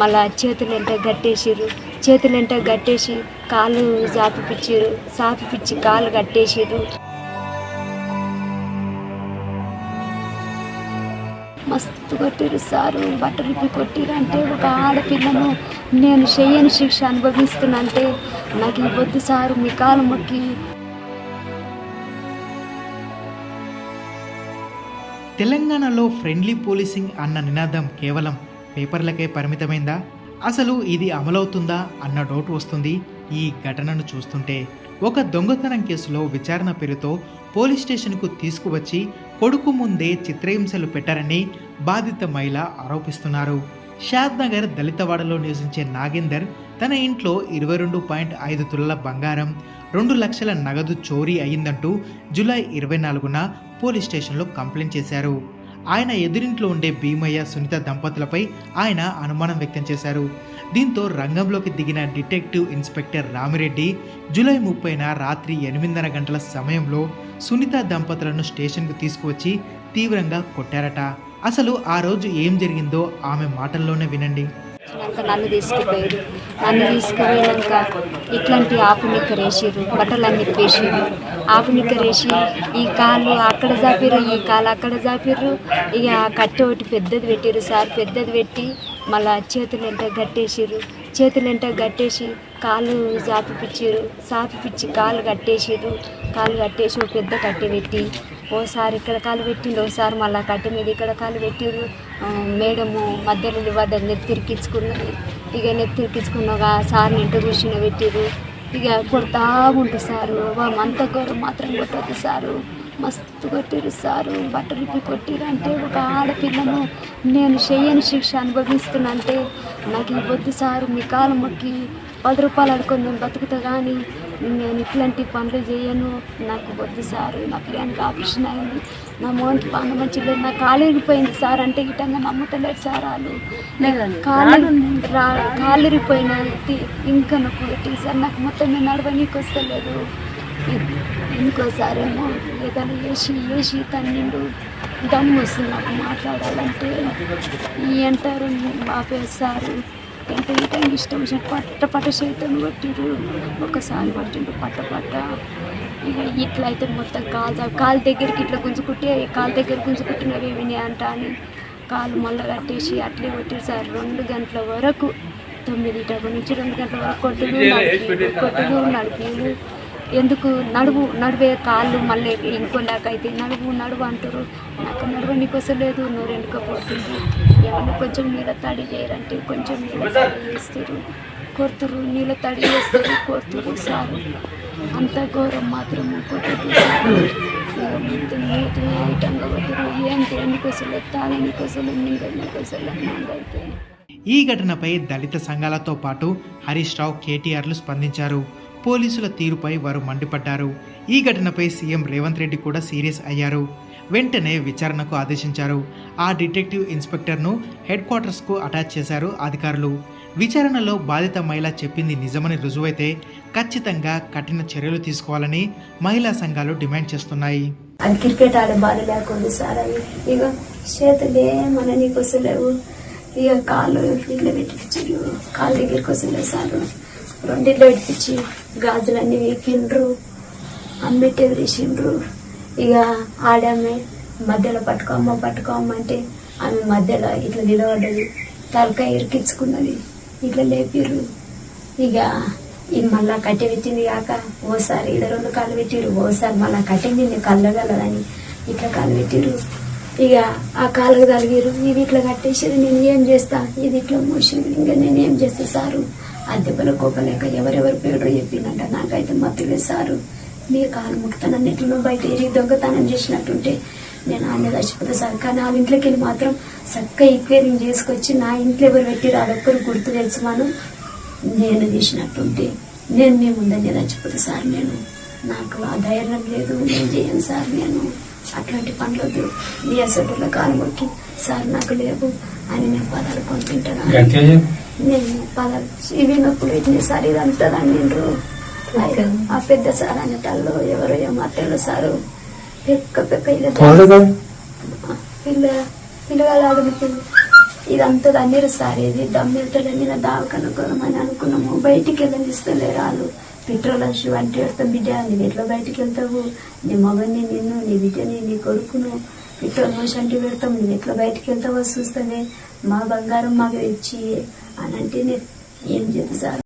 మళ్ళా చేతులు చేతులెంట గట్టేసిర్రు చేతులెంట గట్టేసి కాళ్ళు జాపిపిచ్చిర్రు సాపిపిచ్చి కాళ్ళు కట్టేసిర్రు. మస్తు కొట్టిరు సారు. బట్టలు ఇప్పి కొట్టిరు అంటే ఒక ఆడపిల్లను నేను చెయ్యని శిక్ష అనుభవిస్తున్నంటే నాకు ఈ వద్దు సారు మీ కాలు మొక్కి. తెలంగాణలో ఫ్రెండ్లీ పోలీసింగ్ అన్న నినాదం కేవలం పేపర్లకే పరిమితమైందా? అసలు ఇది అమలవుతుందా అన్న డౌట్ వస్తుంది. ఈ ఘటనను చూస్తుంటే ఒక దొంగతనం కేసులో విచారణ పేరుతో పోలీస్ స్టేషన్కు తీసుకువచ్చి కొడుకు ముందే చిత్రహింసలు పెట్టారని బాధిత మహిళ ఆరోపిస్తున్నారు. షాద్ నగర్ దళితవాడలో నివసించే నాగేందర్ తన ఇంట్లో ఇరవై రెండు పాయింట్ ఐదు తులల బంగారం రెండు లక్షల నగదు చోరీ అయిందంటూ జూలై ఇరవై నాలుగున పోలీస్ స్టేషన్లో కంప్లైంట్ చేశారు. ఆయన ఎదురింట్లో ఉండే భీమయ్య సునీత దంపతులపై ఆయన అనుమానం వ్యక్తం చేశారు. దీంతో రంగంలోకి దిగిన డిటెక్టివ్ ఇన్స్పెక్టర్ రామిరెడ్డి జూలై ముప్పైన రాత్రి ఎనిమిదిన్నర గంటల సమయంలో సునీత దంపతులను స్టేషన్కు తీసుకువచ్చి తీవ్రంగా కొట్టారట. అసలు ఆ రోజు ఏం జరిగిందో ఆమె మాటల్లోనే వినండి. వచ్చినాక నన్ను తీసుకుపోయారు. నన్ను తీసుకుపోయాక ఇట్లాంటి ఆపు నిక్కరేసిర్రు బట్టలన్నీ ఇప్పేసిర్రు ఆపు నిక్కరేసి ఈ కాలు అక్కడ జాపిర్రు ఈ కాలు అక్కడ జాపిర్రు. ఇక కట్టె ఒకటి పెద్దది పెట్టిర్రు సార్. పెద్దది పెట్టి మళ్ళా చేతులు ఎంట గట్టేసిర్రు చేతులు ఎంట గట్టేసి కాళ్ళు జాపిపిచ్చిర్రు. సాపిపిచ్చి కాలు కట్టేసిర్రు. కాలు కట్టేసి పెద్ద కట్టె పెట్టి ఓసారి ఇక్కడ కాలు పెట్టిండు ఓసారి మళ్ళీ కట్టె మీద ఇక్కడ కాలు పెట్టిండు. మేడము మధ్యలో నెత్తి తిరికించుకున్నది ఇక నెత్తిరికించుకున్నాక సార్ని ఇంట కూర్చుని పెట్టిరు ఇక కొడతా ఉంటుంది సారు అంత గోరు మాత్రం కొట్టదు సారు. మస్తు కొట్టిరు సారు బట్టలు కొట్టిరు అంటే ఒక ఆడపిల్లను నేను చెయ్యని శిక్ష అనుభవిస్తున్నా అంటే నాకు ఈ వద్దు సారు మీ కాలు మొక్కి పది రూపాయలు అడుకొని నేను బతుకుతా కానీ నేను ఇట్లాంటి పనులు చేయను. నాకు వద్దు సార్. నా పిల్లనికి ఆపరేషన్ అయింది. నా మోహన్కి పని మంచిగా లేదు. నా కాలు ఇరిగిపోయింది సార్. అంటే ఇటంగా నమ్మటలేదు సార్ వాళ్ళు. కాలు రా కాలు ఇరిగిపోయిన ఇంకా నాకు సార్ నాకు మొత్తం నేను నడవనీకి వస్తలేదు. ఇంకోసారేమో ఏదైనా వేసి వేసి తన్నిండు. దమ్ము వస్తుంది నాకు మాట్లాడాలంటే. ఈ అంటారు ఆపేస్తారు ఎంత ఇటంగా ఇష్టం వచ్చినట్టు పట్ట పట్ట చేతులు కొట్టిరు ఒకసారి పట్టిండు పట్ట పట్ట. ఇక ఇట్లా అయితే మొత్తం కాలు కాలు దగ్గరికి ఇట్లా గుంజుకుంటే కాలు దగ్గర గుంజుకుంటున్నవేమి అంట అని కాలు మళ్ళీ కట్టేసి అట్లే కొట్టారు సార్. రెండు గంటల వరకు తొమ్మిది డబ్బు నుంచి రెండు గంటల వరకు కొట్టుడు నడిపి కొట్టుడు నడిపి. ఎందుకు నడువు నడువే కాళ్ళు మళ్ళీ ఇంకోలాగా అయితే నడువు నడువు అంటారు నాకు నడువు నీకోసం లేదు నువ్వు రెండుకపోతుంది ఏమన్నా కొంచెం నీళ్ళ తడి చేయరంటే కొంచెం నీళ్ళ తడి చేస్తారు కొడుతురు నీళ్ళ తడి చేస్తారు కొడుతురు సారు. అంత ఘోరం మాత్రం కొట్టదు ఐటంగా కొడుతురు ఏం దేనికి వస్తలేదు తాగనికి వస్తలేదు నీకు వస్తలేదు నాకైతే ఈ ఘటనపై దళిత సంఘాలతో పాటు హరీష్ రావు కేటీఆర్లు స్పందించారు. పోలీసుల తీరుపై వారు మండిపడ్డారు. ఈ ఘటనపై సీఎం రేవంత్ రెడ్డి కూడా సీరియస్ అయ్యారు. వెంటనే విచారణకు ఆదేశించారు. ఆ డిటెక్టివ్ ఇన్స్పెక్టర్ను హెడ్ క్వార్టర్స్కు అటాచ్ చేశారు అధికారులు. విచారణలో బాధిత మహిళ చెప్పింది నిజమని రుజువైతే ఖచ్చితంగా కఠిన చర్యలు తీసుకోవాలని మహిళా సంఘాలు డిమాండ్ చేస్తున్నాయి. అది క్రికెట్ ఆడే బాధ లేకుండా సార్ అవి ఇక చేతులే మన నీకు వస్తలేవు ఇక కాళ్ళు ఇట్లా పెట్టించు కాళ్ళ దగ్గరికి వస్తలేదు సార్. రెండిట్లో పెట్టించి గాజులన్నీ వీకిండ్రు అమ్మిట్టే తీసిండ్రు ఇక ఆడమే మధ్యలో పట్టుకోమ్మ పట్టుకోమ్మ అంటే ఆమె మధ్యలో ఇట్లా నిలబడ్డది. తలకాయ ఇరికించుకున్నది. ఇట్లా లేపిర్రు. ఇక ఇది మళ్ళా కట్టె పెట్టింది కాక ఓసారి ఇలా రెండు కాళ్ళు పెట్టిరు ఓసారి మళ్ళా కట్టింది కళ్ళగలదని ఇట్లా కాళ్ళు పెట్టిరు ఇక ఆ కాళ్ళకు తలిగిరు ఇది ఇట్లా కట్టేసారు నేను ఏం చేస్తా? ఇది ఇట్లా మోసింది ఇంకా నేను ఏం చేస్తా సారు? ఆ దెబ్బలు కోపలేక ఎవరెవరు పేరు చెప్పిందంట నాకైతే మత్తులేదు సారు. మీ కాలు ముక్తానని బయట ఏరి దొంగతనం చేసినట్టుంటే నేను ఆయన చచ్చిపోతా సార్ కానీ వాళ్ళ ఇంట్లోకి వెళ్ళి మాత్రం చక్కగా ఈక్వేరింగ్ చేసుకొచ్చి నా ఇంట్లో ఎవరు పెట్టిరు అదొక్కరు గుర్తు తెలుసుమాను నేను చేసినట్టుంటే నేను మీ ముందని చచ్చిపోతా సార్ నేను. నాకు ఆ ధైర్యం లేదు నేను చేయను సార్ నేను. అటువంటి పనులొద్దు. మీ అసలు కాలు మొక్కి సార్ నాకు లేవు అని నేను పదాలు పంపింటాను నేను పదాలు ఇవి నొప్పులు ఇట్లా సార్ ఇది అంటారు నిండ్రు ఆ పెద్ద సార్ అనేటాళ్ళు ఎవరో ఏమో అట్టలు సారు. పెక్క పెక్క. పిల్ల పిల్లగాళ్ళు ఆడుతుంది ఇదంతా దన్నీరు సార్. ఇది దమ్మితలే మీద దావకను కొనమని అనుకున్నాము. బయటికి వెళ్ళనిస్తలేరు వాళ్ళు పెట్రోల్ షూ అంటే వెళ్తాం బిడ్డ నువ్వు ఎట్లా బయటికి వెళ్తావు? నీ మగని నిన్ను నీ బిడ్డని నీ కొడుకును పెట్రోల్ పోసి అంటే పెడతాం నువ్వు ఎట్లా బయటికి వెళ్తావో చూస్తావే మా బంగారం మాకు తెచ్చి అని అంటే నేను ఏం చేద్దు